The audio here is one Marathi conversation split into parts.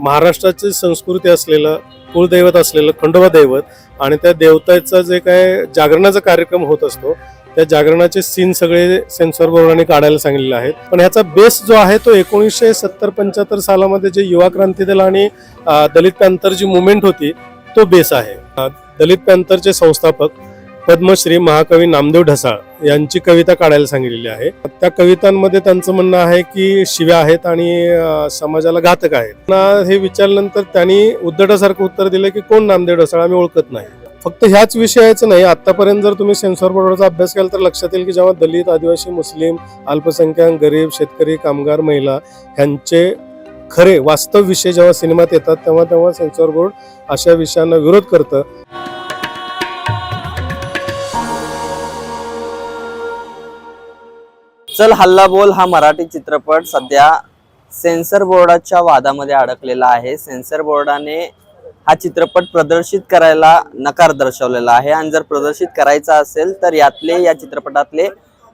महाराष्ट्राची संस्कृती असलेलं कुलदैवत असलेलं खंडोबा दैवत आणि त्या देवताचा जे काय जागरणाचा कार्यक्रम होत असतो त्या जागरणाचे सीन सगळे सेन्सॉर बोर्डाने काढायला सांगितलेले आहेत. पण ह्याचा बेस जो आहे तो एकोणीसशे सत्तर पंच्याहत्तर सालामध्ये जे युवा क्रांती दल आणि दलित पॅंथर जी मुवमेंट होती तो बेस आहे. दलित पॅंथरचे संस्थापक पद्मश्री महाकवी नामदेव ढसाळ यांची कविता काढायला सांगितलेली आहे. त्या कवितांमध्ये त्यांचं म्हणणं आहे की शिव्या आहेत आणि समाजाला घातक आहेत. हे विचारल्यानंतर त्यांनी उद्धटासारखं उत्तर दिलं की कोण नामदेव ढसाळ आम्ही ओळखत नाही. फक्त ह्याच विषयाचं नाही आतापर्यंत जर तुम्ही सेन्सॉर बोर्डाचा अभ्यास केला तर लक्षात येईल की जेव्हा दलित आदिवासी मुस्लिम अल्पसंख्याक गरीब शेतकरी कामगार महिला ह्यांचे खरे वास्तव विषय जेव्हा सिनेमात येतात तेव्हा तेव्हा सेन्सॉर बोर्ड अशा विषयांना विरोध करतं. चल हल्ला बोल हा मराठी चित्रपट सध्या सेन्सर बोर्डाच्या वादामध्ये अडकलेला आहे. सेन्सर बोर्डाने हा चित्रपट प्रदर्शित करायला नकार दर्शवलेला आहे. आणि जर प्रदर्शित करायचा असेल तर यातले या चित्रपटातले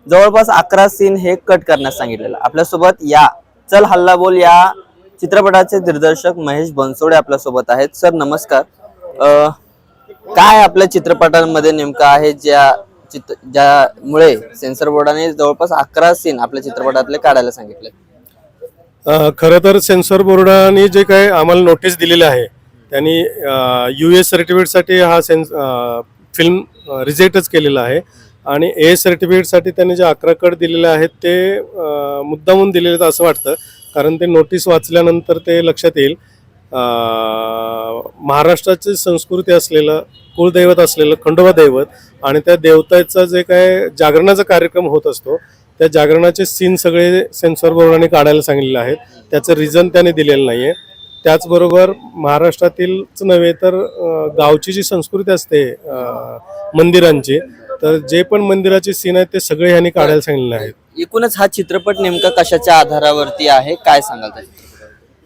जवळपास अकरा सीन हे कट करण्यास सांगितलेलं. आपल्यासोबत या. चल हल्ला बोल या चित्रपटाचे दिग्दर्शक महेश बनसोडे आपल्यासोबत आहेत. सर नमस्कार. काय आपल्या चित्रपटांमध्ये नेमकं आहे ज्या चित्र ज्यामुळे सेन्सर बोर्डाने जवळपास अकरा सीन आपल्या चित्रपटातले काढायला सांगितले. खरं तर सेन्सॉर बोर्डाने जे काही आम्हाला नोटीस दिलेली आहे त्यांनी यू एस सर्टिफिकेटसाठी हा सेन्स फिल्म रिजेक्टच केलेला आहे. आणि ए सर्टिफिकेटसाठी त्यांनी जे अकरा कट दिलेले आहेत ते मुद्दामून दिलेले आहेत असं वाटतं. कारण ते नोटीस वाचल्यानंतर ते लक्षात येईल महाराष्ट्राची संस्कृती असलेलं कुलदैवत असलेलं खंडोबा दैवत आणि त्या देवताचं जे काय जागरणाचा कार्यक्रम होत असतो त्या जागरणाचे सीन सगळे सेन्सॉर बोर्डाने काढायला सांगितलेले आहेत. त्याचं रिझन त्याने दिलेलं नाही आहे त्याचबरोबर महाराष्ट्रातीलच नव्हे तर गावची जी संस्कृती असते मंदिरांची तर जे पण मंदिराचे सीन आहेत ते सगळे ह्यांनी काढायला सांगितलेले आहेत. एकूणच हा चित्रपट नेमका कशाच्या आधारावरती आहे? काय सांगाल त्या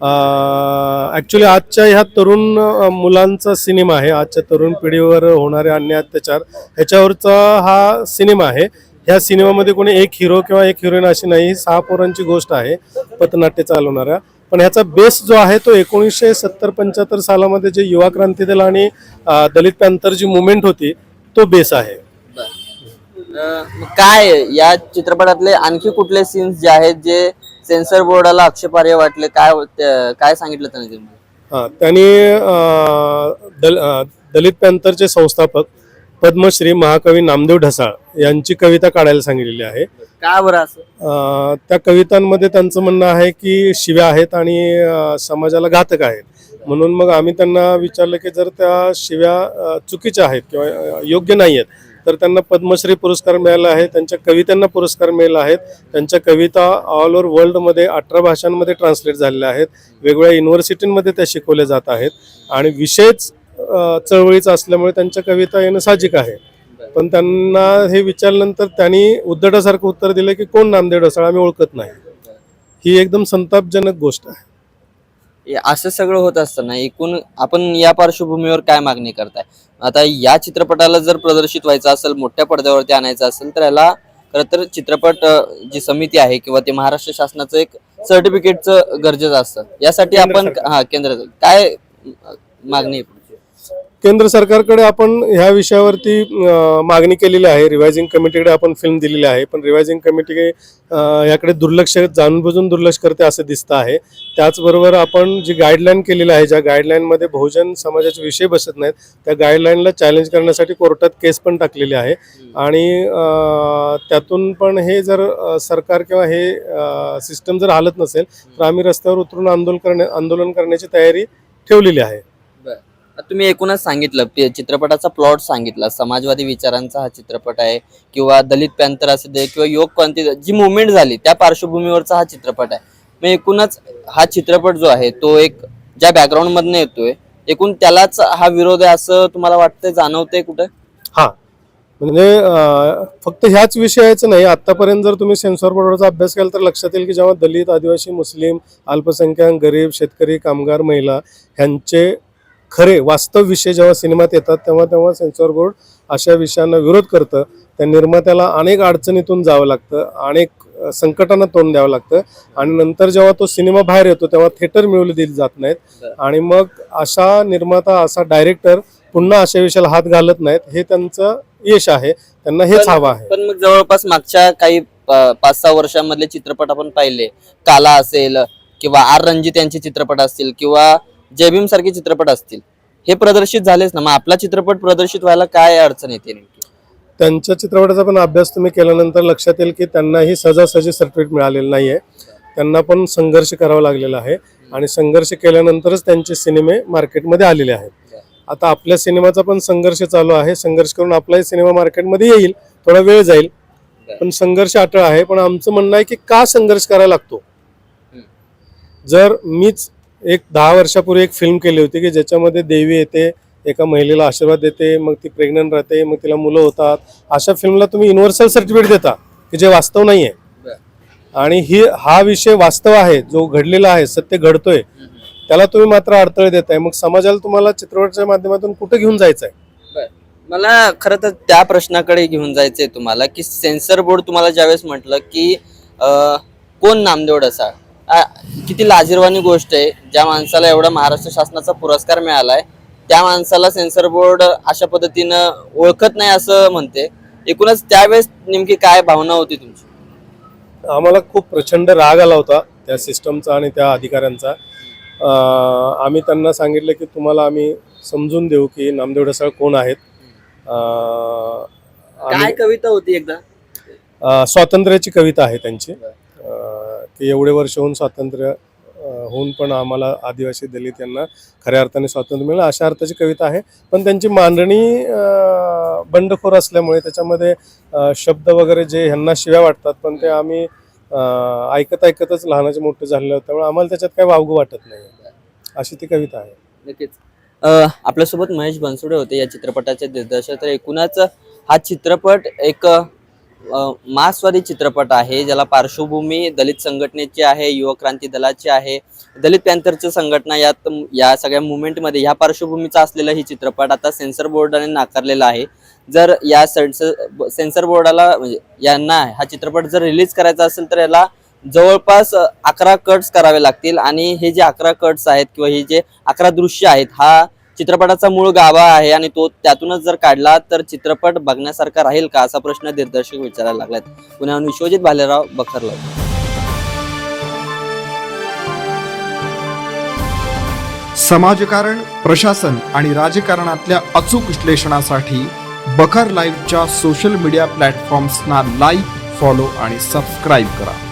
ॲक्च्युली आजच्या ह्या तरुण मुलांचा सिनेमा आहे. आजच्या तरुण पिढीवर होणारे अन्य अत्याचार ह्याच्यावरचा हा सिनेमा आहे. ह्या सिनेमामध्ये कोणी एक हिरो किंवा एक हिरोईन अशी नाही. ही सहा पोरांची गोष्ट आहे पथनाट्य चालवणाऱ्या. पण ह्याचा बेस जो आहे तो एकोणीसशे सत्तर पंच्याहत्तर सालामध्ये जे युवा क्रांती दल आणि दलित पॅंथर जी मुवमेंट होती तो बेस आहे. काय या चित्रपटातले आणखी कुठले सीन्स जे आहेत जे सेन्सर बोर्डाला आक्षेपार्ह वाटले काय काय सांगितलं त्यांनी तुम्ही? हा, त्यांनी अं, दल अं, दलित पॅन्थरचे संस्थापक पद्मश्री महाकवी नामदेव ढसाळ यांची कविता काढायला सांगितलेली आहे. का बरं असं? अं, त्या कवितांमध्ये त्यांचं म्हणणं आहे की शिव्या आहेत आणि अं, समाजाला घातक आहेत. म्हणून मग आम्ही त्यांना विचारलं की जर त्या शिव्या अं, चुकीच्या आहेत किंवा अं, योग्य नाही आहेत तर त्यांना पद्मश्री पुरस्कार मिळाला आहे त्यांच्या कवितांना पुरस्कार मिळाला आहेत त्यांच्या कविता ऑल ओव्हर वर्ल्डमध्ये अठरा भाषांमध्ये ट्रान्सलेट झालेल्या आहेत वेगवेगळ्या युनिव्हर्सिटींमध्ये त्या शिकवल्या जात आहेत आणि विषयच चळवळीचा असल्यामुळे त्यांच्या कविता येणं साहजिक आहे. पण त्यांना हे विचारल्यानंतर त्यांनी उद्धटासारखं उत्तर दिलं की कोण नामदेव ढसाळ आम्ही ओळखत नाही. ही एकदम संतापजनक गोष्ट आहे. असं सगळं होत असताना एकूण आपण या पार्श्वभूमीवर काय मागणी करताय आता या चित्रपटाला जर प्रदर्शित व्हायचं असेल मोठ्या पडद्यावरती आणायचं असेल तर याला खरं तर चित्रपट जी समिती आहे किंवा ते महाराष्ट्र शासनाचं एक सर्टिफिकेटचं गरजेचं असतं यासाठी आपण. हा केंद्र काय मागणी? केंद्र सरकारकडे आपण ह्या विषयावरती मागणी केलेली आहे. रिवायझिंग कमिटीकडे आपण फिल्म दिलेली आहे. पण रिवायझिंग कमिटी याकडे दुर्लक्ष जाणूनबुजून दुर्लक्ष करते असं दिसतं आहे. त्याचबरोबर आपण जी गाईडलाईन केलेली आहे ज्या गाईडलाईनमध्ये बहुजन समाजाचे विषय बसत नाहीत त्या गाईडलाईनला चॅलेंज करण्यासाठी कोर्टात केस पण टाकलेली आहे. आणि त्यातून पण हे जर सरकार किंवा हे सिस्टम जर हालत नसेल तर आम्ही रस्त्यावर उतरून आंदोलन करण्या आंदोलन करण्याची तयारी ठेवलेली आहे. तुम्ही एकूणच सांगितलं ते चित्रपटाचा प्लॉट सांगितला. समाजवादी विचारांचा हा चित्रपट आहे किंवा दलित पॅन्थर असू दे किंवा योग क्रांती जी मुवमेंट झाली त्या पार्श्वभूमीवरचा हा चित्रपट आहे. मग एकूणच हा चित्रपट जो आहे तो एक ज्या बॅकग्राऊंड मधनं येतोय एकूण त्यालाच हा विरोध आहे असं तुम्हाला वाटतंय जाणवतंय कुठं? हा. म्हणजे फक्त ह्याच विषयाचं नाही आतापर्यंत जर तुम्ही सेन्सॉर बोर्डाचा अभ्यास केला तर लक्षात येईल की जेव्हा दलित आदिवासी मुस्लिम अल्पसंख्याक गरीब शेतकरी कामगार महिला ह्यांचे खरे वास्तव विषय जेव्हा सिनेमात येतात तेव्हा तेव्हा सेन्सॉर बोर्ड अशा विषयांना विरोध करतं. त्या निर्मात्याला अनेक अडचणीतून जावं लागतं अनेक संकटांना तोंड द्यावं लागतं. आणि नंतर जेव्हा तो सिनेमा बाहेर येतो तेव्हा थिएटर मिळवले दिली जात नाहीत. आणि मग अशा निर्माता असा डायरेक्टर पुन्हा अशा विषयाला हात घालत नाहीत. हे त्यांचं यश आहे. त्यांना हेच हवं आहे. पण मग जवळपास मागच्या काही पाच सहा वर्षांमधले चित्रपट आपण पाहिले. काला असेल किंवा आर. रणजित यांचे चित्रपट असतील किंवा जयभीम सारखे चित्रपट असतील. हे प्रदर्शित झालेच ना. मग आपला चित्रपट प्रदर्शित व्हायला काय अडचण येते नेमकी? त्यांच्या चित्रपटाचा पण अभ्यास तुम्ही केल्यानंतर लक्षात येईल की त्यांनाही सहजासहजी सर्टिफिकेट मिळालेलं नाहीये. त्यांना पण संघर्ष करावा लागलेला आहे आणि संघर्ष केल्यानंतरच त्यांचे सिनेमे मार्केटमध्ये आलेले आहेत. आता आपल्या सिनेमाचा पण संघर्ष चालू आहे. संघर्ष करून आपलाही सिनेमा मार्केटमध्ये येईल. थोडा वेळ जाईल. पण संघर्ष अटळ आहे. पण आमचं म्हणणं आहे की का संघर्ष करायला लागतो? जर मीच एक दहा वर्षापूर्वी एक फिल्म केली होती की ज्याच्यामध्ये देवी येते एका महिलेला आशीर्वाद देते मग ती प्रेग्नंट राहते मग तिला मुलं होतात. अशा फिल्मला तुम्ही युनिव्हर्सल सर्टिफिकेट देता की जे वास्तव नाही आहे आणि ही हा विषय वास्तव आहे जो घडलेला आहे सत्य घडतोय त्याला तुम्ही मात्र अडथळे देताय. मग समाजाला तुम्हाला चित्रपटाच्या माध्यमातून कुठे घेऊन जायचं आहे मला खरं तर त्या प्रश्नाकडे घेऊन जायचंय तुम्हाला की सेन्सर बोर्ड तुम्हाला ज्यावेळेस म्हटलं की कोण नामदेव डसा आ, किती लाजीरवाणी गोष्ट आहे. ज्या माणसाला एवढा महाराष्ट्र शासनाचा पुरस्कार मिळालाय त्या माणसाला सेन्सर बोर्ड अशा पद्धतीनं ओळखत नाही असं म्हणते. एकूणच त्यावेळेस नेमकी काय भावना होती तुमची? आम्हाला खूप प्रचंड राग आला होता त्या सिस्टमचा आणि त्या अधिकाऱ्यांचा. आम्ही त्यांना सांगितलं की तुम्हाला आम्ही समजून देऊ की नामदेव ढसाळ कोण आहेत. काय कविता होती एकदा? स्वातंत्र्याची कविता आहे त्यांची. की एवढे वर्ष होऊन स्वातंत्र्य होऊन पण आम्हाला आदिवासी दलित यांना खऱ्या अर्थाने स्वातंत्र्य मिळालं. अशा अर्थाची कविता आहे. पण त्यांची मांडणी बंडखोर असल्यामुळे त्याच्यामध्ये शब्द वगैरे जे ह्यांना शिव्या वाटतात पण ते आम्ही ऐकत ऐकतच लहानाचे मोठे झालेलं त्यामुळे आम्हाला त्याच्यात काही वावगं वाटत नाही. अशी ती कविता आहे. नक्कीच. आपल्यासोबत महेश बनसुडे होते या चित्रपटाचे दिग्दर्शक. तर एकूणच हा चित्रपट एक अं, मासवादी चित्रपट आहे ज्याला पार्श्वभूमी दलित संघटनेची आहे युवक क्रांती दलाची आहे. दलित पॅन्थरची संघटना यात या सगळ्या मुवमेंटमध्ये ह्या पार्श्वभूमीचा असलेला ही चित्रपट आता सेन्सर बोर्डाने नाकारलेला आहे. जर या सेन्सर सेन्सर बोर्डाला म्हणजे यांना हा चित्रपट जर रिलीज करायचा असेल तर याला जवळपास अकरा कट्स करावे लागतील. आणि हे जे अकरा कट्स आहेत किंवा हे जे अकरा दृश्य आहेत हा चित्रपटाचा मूळ गाभा आहे आणि तो त्यातूनच जर काढला तर चित्रपट बघण्यासारखा राहील का असा प्रश्न दिग्दर्शक विचारायला लागलात. पुण्याहून विश्वजित भालेराव बखरलाव समाजकारण प्रशासन आणि राजकारणातल्या अचूक विश्लेषणासाठी बखर लाईव्हच्या सोशल मीडिया प्लॅटफॉर्म्सना लाईक फॉलो आणि सबस्क्राईब करा.